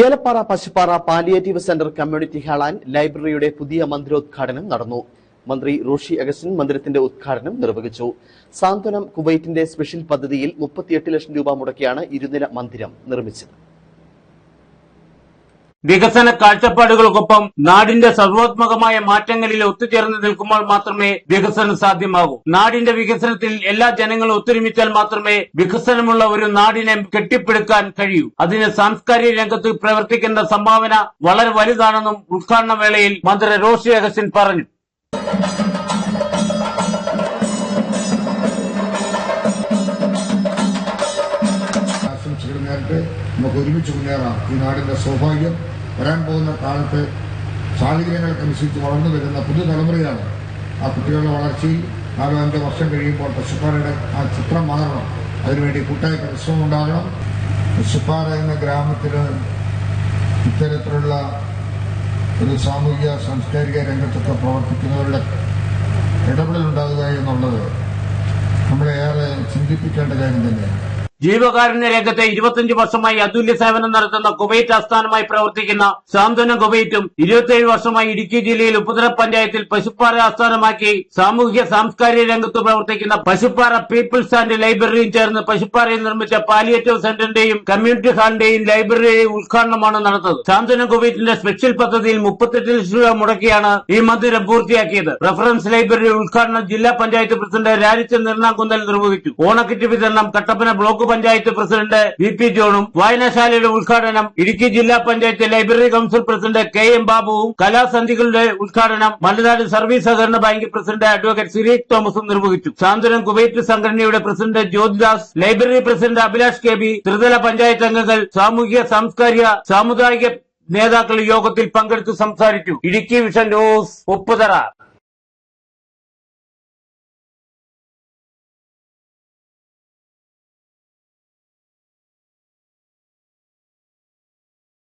Elappara Pasuppara palliative centre community hall and ലൈബ്രറിയുടെ പുതിയ മന്ദിരോദ്ഘാടനം നടന്നു. മന്ത്രി റോഷി അഗസ്റ്റിൻ മന്ദിരത്തിന്റെ ഉദ്ഘാടനം നിർവഹിച്ചു. സാന്ത്വനം കുവൈറ്റിന്റെ സ്പെഷ്യൽ പദ്ധതിയിൽ മുപ്പത്തിയെട്ട് ലക്ഷം രൂപ മുടക്കിയാണ് ഇരുനില മന്ദിരം നിർമ്മിച്ചത്. വികസന കാഴ്ചപ്പാടുകൾക്കൊപ്പം നാടിന്റെ സർവോത്മകമായ മാറ്റങ്ങളിൽ ഒത്തുചേർന്ന് നിൽക്കുമ്പോൾ മാത്രമേ വികസനം സാധ്യമാകൂ. നാടിന്റെ വികസനത്തിൽ എല്ലാ ജനങ്ങളും ഒത്തൊരുമിച്ചാൽ മാത്രമേ വികസനമുള്ള ഒരു നാടിനെ കെട്ടിപ്പടുക്കാൻ കഴിയൂ. അതിന് സാംസ്കാരിക രംഗത്ത് പ്രവർത്തിക്കുന്ന സംഭാവന വളരെ വലുതാണെന്നും ഉദ്ഘാടന വേളയിൽ മന്ത്രി റോഷി അഗസ്റ്റിൻ പറഞ്ഞു. നമുക്ക് ഒരുമിച്ച് മുന്നേറാം. ഈ നാടിന്റെ സൗഭാഗ്യം വരാൻ പോകുന്ന കാലത്ത് സാഹചര്യങ്ങൾക്കനുസരിച്ച് വളർന്നു വരുന്ന പുതുതലമുറയാണ് ആ കുട്ടികളുടെ വളർച്ചയിൽ നാലോ വർഷം കഴിയുമ്പോൾ പശുപ്പാറയുടെ ആ ചിത്രം മാറണം. അതിനുവേണ്ടി കൂട്ടായ പരിശ്രമം ഉണ്ടാകണം. പശുപ്പാറ എന്ന ഗ്രാമത്തിന് ഇത്തരത്തിലുള്ള ഒരു സാമൂഹിക സാംസ്കാരിക രംഗത്തൊക്കെ പ്രവർത്തിക്കുന്നവരുടെ ഇടപെടൽ ഉണ്ടാകുക എന്നുള്ളത് നമ്മളെ ഏറെ ചിന്തിപ്പിക്കേണ്ട കാര്യം തന്നെയാണ്. ജീവകാരുണ്യ രംഗത്തെ ഇരുപത്തിയഞ്ച് വർഷമായി അതുല്യ സേവനം നടത്തുന്ന കുവൈറ്റ് ആസ്ഥാനമായി പ്രവർത്തിക്കുന്ന സാന്ത്വന കുവൈറ്റും ഇരുപത്തിയേഴ് വർഷമായി ഇടുക്കി ജില്ലയിൽ ഉപ്പുതറ പഞ്ചായത്തിൽ പശുപ്പാറ ആസ്ഥാനമാക്കി സാമൂഹ്യ സാംസ്കാരിക രംഗത്ത് പ്രവർത്തിക്കുന്ന പശുപ്പാറ പീപ്പിൾസ് ആൻഡ് ലൈബ്രറിയും ചേർന്ന് പശുപ്പാറയിൽ നിർമ്മിച്ച പാലിയേറ്റീവ് സെന്ററിന്റെയും കമ്മ്യൂണിറ്റി ഹാളിന്റെയും ലൈബ്രറിയുടെയും ഉദ്ഘാടനമാണ് നടന്നത്. സാന്ത്വന കുവൈറ്റിന്റെ സ്പെഷ്യൽ പദ്ധതിയിൽ മുപ്പത്തെട്ട് ലക്ഷം രൂപ മുടക്കിയാണ് ഈ മന്ദിരം പൂർത്തിയാക്കിയത്. റഫറൻസ് ലൈബ്രറി ഉദ്ഘാടനം ജില്ലാ പഞ്ചായത്ത് പ്രസിഡന്റ് രാജിച്ച നിർണാകുന്നൽ നിർവഹിച്ചു. ഓണക്കിറ്റ് വിതരണം Kattappana block panchayat president V P ജോണും വായനശാലയുടെ ഉദ്ഘാടനം ഇടുക്കി ജില്ലാ panchayat library council president K M ബാബുവും കലാസന്ധികളുടെ ഉദ്ഘാടനം മലനാട് സർവീസ് സഹകരണ ബാങ്ക് പ്രസിഡന്റ് അഡ്വക്കേറ്റ് സിരീഷ് തോമസും നിർവഹിച്ചു. സാന്ത്വനം കുവൈറ്റ് സംഘടനയുടെ president Jyothidas library president Abhilash K B ത്രിതല പഞ്ചായത്ത് അംഗങ്ങൾ സാമൂഹിക സാംസ്കാരിക സാമുദായിക നേതാക്കൾ യോഗത്തിൽ പങ്കെടുത്ത് സംസാരിച്ചു. Idukki vision news Upputhara